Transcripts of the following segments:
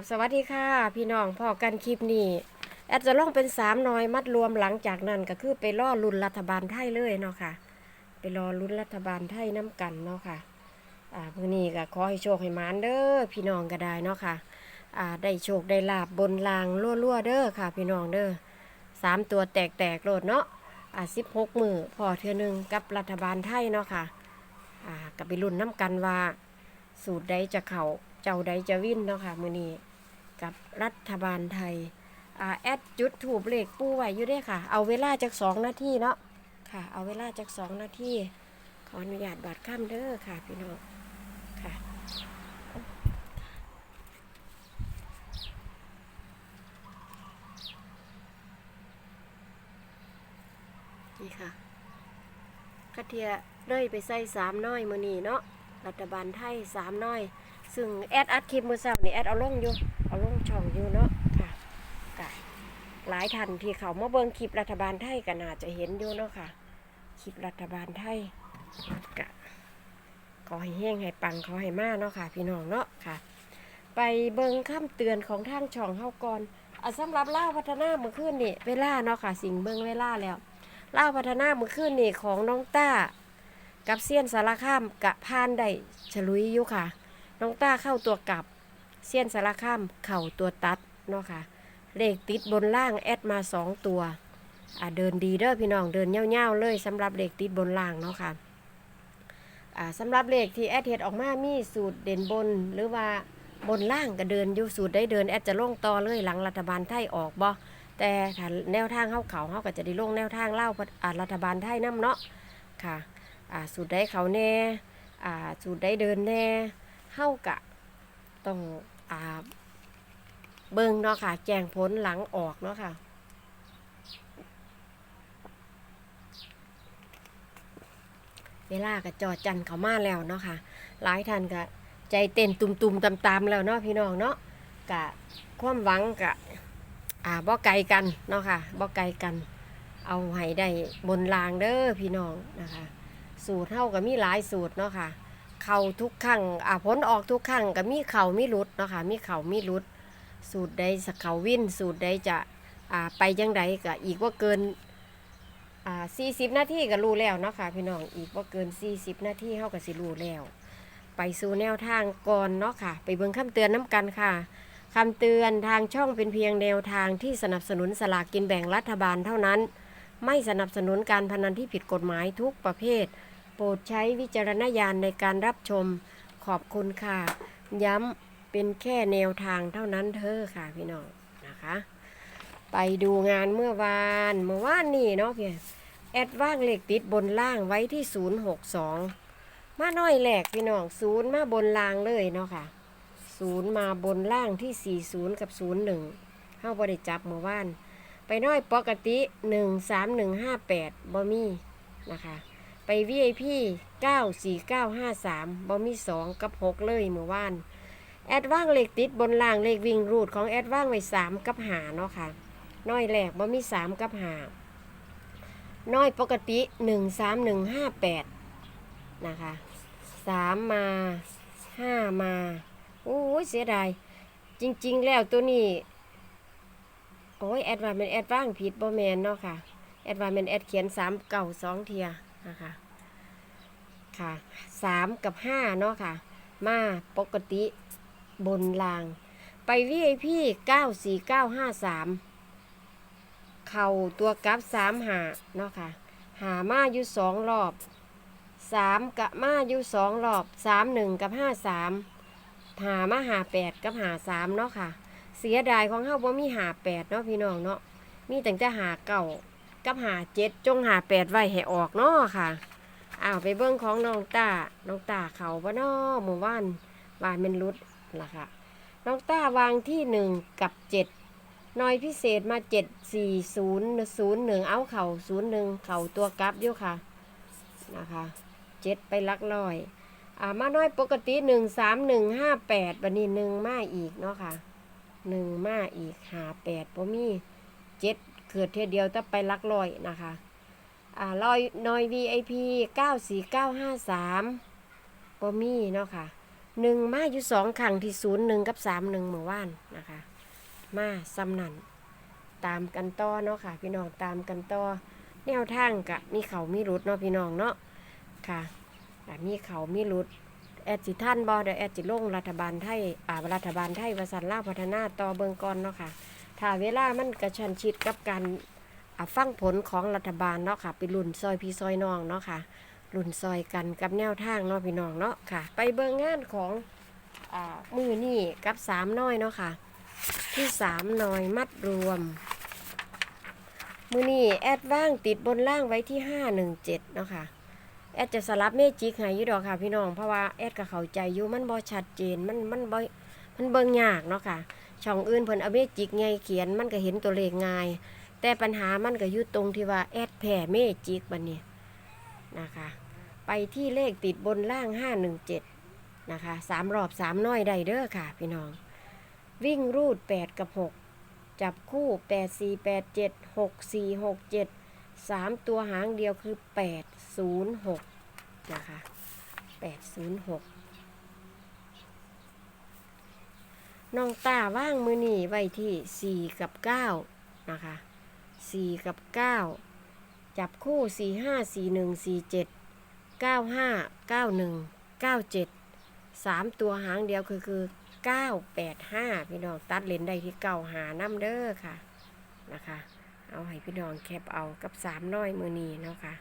บสวัสดีค่ะ พี่น้องพอกันคลิปนี้แอดจะล่องเป็นสามน้อยมัดรวมหลังจากนั้นก็คือไปล่อลุนรัฐบาลไทยเลยเนาะค่ะ ไปรอลุนรัฐบาลไทยน้ำกันเนาะค่ะอ่าพรุ่งนี้ก็ขอให้โชคให้มานเด้อพี่น้องก็ได้เนาะค่ะอ่าได้โชคได้ลาบบนลางรั่วๆเด้อค่ะ พี่น้องเด้อสามตัวแตกๆโลดเนาะอ่าสิบหกมือพอเทือนึงกับรัฐบาลไทยเนาะค่ะอ่าก็ไปลุนน้ำกันว่า สูตรใดจะเขาเจ้าใดจะวิ่นเนาะค่ะ มือนี้ กับรัฐบาลไทยอ่าแอดจุดถูบเลขปูไว้อยู่ด้อค่ะ เอาเวลาจากสองนาทีเนาะค่ะ เอาเวลาจากสองนาทีขออนุญาตบาดข้ามเด้อค่ะพี่น้องค่ะนี่ค่ะกระเทียเลยไปใส่สามน้อยมือนีเนาะรัฐบาลไทยสามน้อย ซึ่งแอดอัดคลิปมือเช้านี่แอดเอาลงอยู่ ลงช่องอยู่เนาะค่ะกะหลายท่านที่เขามาเบิ่งคลิปรัฐบาลไทยก็น่าจะเห็นอยู่เนาะค่ะคลิปรัฐบาลไทยกะขอให้เฮงให้ปังขอให้มาเนาะค่ะ พี่น้องเนาะค่ะ ไปเบิ่งคำเตือนของทางช่องเฮาก่อนอะสำหรับล่าพัฒนาเมื่อคืนนี่เวลาเนาะค่ะสิ่งเบิ่งเวลาแล้วล่าพัฒนาเมื่อคืนนี่ของน้องต้า กับเซียนสารคามกะพานได้ฉลุยอยู่ค่ะ น้องต้าเข้าตัวกลับ เซียนสารคามเข่าตัวตัดเนาะค่ะ เลขติดบนล่างแอดมาสองตัวอ่าเดินดีเด้อพี่น้องเดินเง่าๆเลยสำหรับเลขติดบนล่างเนาะค่ะอ่าสำหรับเลขที่แอดเฮ็ดออกมามีสูตรเด่นบนหรือว่าบนล่างก็เดินอยู่สูตรได้เดินแอดจะลงต่อเลยหลังรัฐบาลไทยออกบ่แต่ถ้าแนวทางเข้าเขาเขาก็จะได้ลงแนวทางเล่าอ่ารัฐบาลไทยน้ำเนาะค่ะอ่าสูตรได้เขาแน่อ่าสูตรได้เดินแน่เฮากะต้อง เบิ่งเนาะค่ะ แจ้งผลหลังออกเนาะค่ะเวลาก็จอดจันเขามาแล้วเนาะค่ะ หลายท่านก็ใจเต้นตุ่มๆตามๆแล้วเนาะพี่น้องเนาะกะความหวังกะอ่าบ่ไกลกันเนาะค่ะบ่ไกลกัน เอาให้ได้บนรางเด้อพี่น้องนะคะ สูตรเท่ากับมีหลายสูตรเนาะค่ะ เข่าทุกครั้งอ่าผลออกทุกครั้งกับมีเข่ามีรุดเนาะค่ะมีเข่ามีรุด สูตรใดสักเขาวินสูตรใดจะอ่าไปยังใดก็อีกว่าเกินอ่าสี่สิบนาทีก็รู้แล้วเนาะค่ะพี่น้องอีกว่าเกินสี่สิบนาทีเท่ากับสิรู้แล้ว ไปสู่แนวทางก่อนเนาะค่ะ ไปเบิ่งคำเตือนน้ำกันค่ะคำเตือนทางช่องเป็นเพียงแนวทางที่สนับสนุนสลากกินแบ่งรัฐบาลเท่านั้น ไม่สนับสนุนการพนันที่ผิดกฎหมายทุกประเภท ปรดใช้วิจารณญาณในการรับชมขอบคุณค่ะ ย้ำเป็นแค่แนวทางเท่านั้นเธอค่ะพี่น้องนะคะ ไปดูงานเมื่อวานเมื่อวานนี่เนาะพี่แอดว่างเลขติดบนล่างไว้ที่ 062 มาน้อยแหลกพี่น้องศูนย์มาบนล่างเลยเนาะค่ะศูนย์มาบนล่างที่ 40 กับ 01เข้าบริจับเมื่อวาน ไปน้อยปกติ 13158บ่มีนะคะ VIP 94953บ่มี 2 กับ 6 เลยเมื่อวาน แอดว่างเลขติดบนล่างเลขวิ่งรูดของแอดว่างไว้ 3 กับหาเนาะค่ะ น้อยแหลกบ่มี 3 กับหาน้อยปกติ 13158 นะคะ 3 มา 5 มา โอ้ยเสียดาย จริง ๆ แล้วตัวนี้ โอ้ย แอดว่าเป็นแอดว่างผิดบ่แมนเนาะค่ะ แอดว่าเป็นแอดเขียนสามเก่าสองเทีย นะคะค่ะสามกับห้าเนาะค่ะ มาปกติบนราง ไป VIP เก้าสี่เก้าห้าสามเข่าตัวกับสามหาเนาะค่ะ หามาอยู่สองรอบสามกับมาอยู่สองรอบสามหนึ่งกับห้าสามหามาหาแปดกับหาสามเนาะค่ะ เสียดายของเฮาบ่มีหาแปดเนาะพี่น้องเนาะมีแต่จะหาเก่า กับหาเจ็ดจงหาแปดไว้ให้ออกเนาะค่ะอ้าวไปเบิ้งของน้องตาน้องตาเขาบ่เนาะหมู่บ้านวานเป็นรุดล่ะค่ะ น้องตาวางที่หนึ่งกับเจ็ดน้อยพิเศษมาเจ็ดสี่ศูนย์ศูนย์หนึ่งเอาเข่าศูนย์หนึ่งเข่าตัวกลับอยู่ค่ะนะคะเจ็ดไปลักร้อยอ่ามาน้อยปกติหนึ่งสามหนึ่งห้าแปดบันนี้หนึ่งมาอีกเนาะค่ะหนึ่งมาอีกหาแปดพอมีเจ็ด เกิดเทียเดียวจะไปลักลอยนะคะอ่าลอยนอย VIP เก้าสี่เก้าห้าสามพอมีเนาะค่ะหนึ่งมาอยู่สองครั้งที่ศูนย์หนึ่งกับสามหนึ่งเมื่อวานนะคะ มาซ้ำนันตามกันต่อเนาะค่ะ พี่น้องตามกันต่อแนวทางกะมีเขามีรุดเนาะพี่น้องเนาะค่ะมีเขามีรุดแอดจิท่านบอเดี๋ยวแอดจิลงรัฐบาลไทยอ่ารัฐบาลไทยวสันล่าพัฒนาต่อเบิงกอนเนาะค่ะ ถ้าเวลามันกระชันชิดกับการฟังผลของรัฐบาลเนาะค่ะไปรุ่นซอยพี่ซอยน้องเนาะค่ะรุ่นซอยกันกับแนวทางเนาะพี่น้องเนาะค่ะ ไปเบิ่งงานของอมือนี่กับสามน้อยเนาะค่ะ ที่สามน้อยมัดรวม มือนี่แอดว่างติดบนล่างไว้ที่ห้าหนึ่งเจ็ดเนาะค่ะแอดจะสลับเมจิกให้อยุดอกค่ะพี่น้องเพราะว่าแอดก็เข้าใจอยู่มันบ่ชัดเจนมันมันบ่มันเบิ่งยากเนาะค่ะ ช่องอื่นเพิ่นเอาเมจิกไงเขียนมันก็เห็นตัวเลขง่าย แต่ปัญหามันก็อยู่ตรงที่ว่าแอดแผ่เมจิกบัดนี้นะคะ ไปที่เลขติดบนล่าง 517 นะคะสามรอบสามน้อยได้เด้อค่ะ พี่น้อง วิ่งรูด 8 กับ 6 จับคู่ 8 4 8 7 6 4 6 7 3 ตัวหางเดียวคือ 806 นะคะ 806 น้องตาว่างมือนี่ไว้ที่ 4 กับ9นะคะ4กับ 9 จับคู่ 4 5 4 1 4 7เก้าห้าเก้าหนึ่งเก้าเจ็ดสามตัวหางเดียวคือคือเก้าแปดห้าพี่น้องตัดเลนได้ที่เก้าหาน้ำเด้อค่ะนะคะเอาให้พี่น้องแคปเอากับสามน้อยมือนีเนาะค่ะ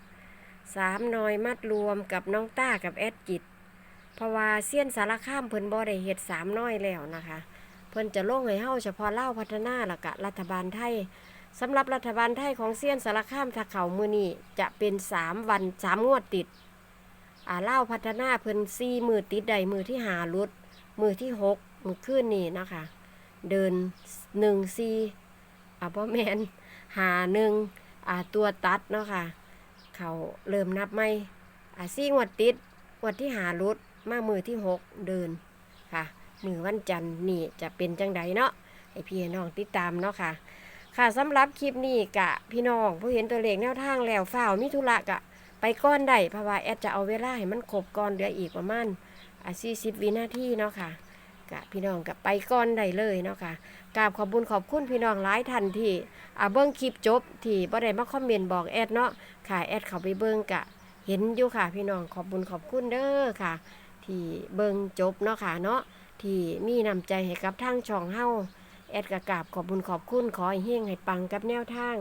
สามน้อยมัดรวมกับน้องต้ากับแอดจิต เพราะว่าเซียนสารข้ามเพิ่นบ่ได้เฮ็ดสามน้อยแล้วนะคะ เพิ่นจะลงให้เฮาเฉพาะเล่าพัฒนาละกะรัฐบาลไทยสำหรับรัฐบาลไทยของเซียนสารข้ามถ้าเขามือนี้จะเป็นสามวันสามงวดติดอ่าเล่าพัฒนาเพิ่นซี่มือติดใดมือที่หารุด มือที่หกมือขึ้นนี่นะคะ เดินหนึ่งซีอ่าพ่อแมนหาหนึ่งอ่าตัวตัดเนาะค่ะ เขาเริ่มนับไม่อ่าซี่งวดติดงวดที่หารุดมามือที่หกเดินค่ะ มือวันจันทร์นี่จะเป็นจังใดเนาะให้พี่น้องติดตามเนาะค่ะ ค่ะสำหรับคลิปนี้กะพี่น้องผู้เห็นตัวเลขแนวทางแล้วฝ้าวมิธุระกะ ไปก้อนได้เพราะว่าแอดจะเอาเวลาให้มันครบก่อนเหลืออีกประมาณอะ40วินาทีเนาะค่ะกะพี่น้องกับไปก้อนได้เลยเนาะค่ะกราบขอบบุญขอบคุณพี่น้องหลายท่านที่อ่าเบิ้งคลิปจบที่บ่ได้มาคอมเมนต์บอกแอดเนาะค่ะแอดเขาไปเบิ้งกะ เห็นอยู่ค่ะ พี่น้องขอบบุญขอบคุณเด้อค่ะ ที่เบิ้งจบเนาะค่ะเนาะ ที่มีน้ำใจให้กับทางช่องเฮาแอดกระกาบขอบบุญขอบคุณขอให้เฮงให้ปังกับแนวทาง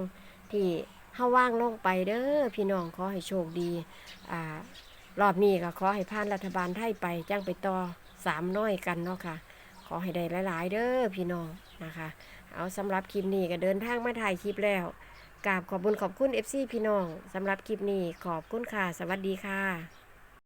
ที่เฮาว่างลงไปเด้อพี่น้องขอให้โชคดีอ่ารอบนี้ก็ขอให้ผ่านรัฐบาลไทยไปจ้างไปต่อสามน้อยกันเนาะค่ะ ขอให้ได้หลาย ๆ เด้อพี่น้องนะคะ เอาสำหรับคลิปนี้ก็เดินทางมาถ่ายคลิปแล้วกราบขอบคุญขอบคุณ FC พี่น้องสำหรับคลิปนี้ขอบคุณค่ะ สวัสดีค่ะ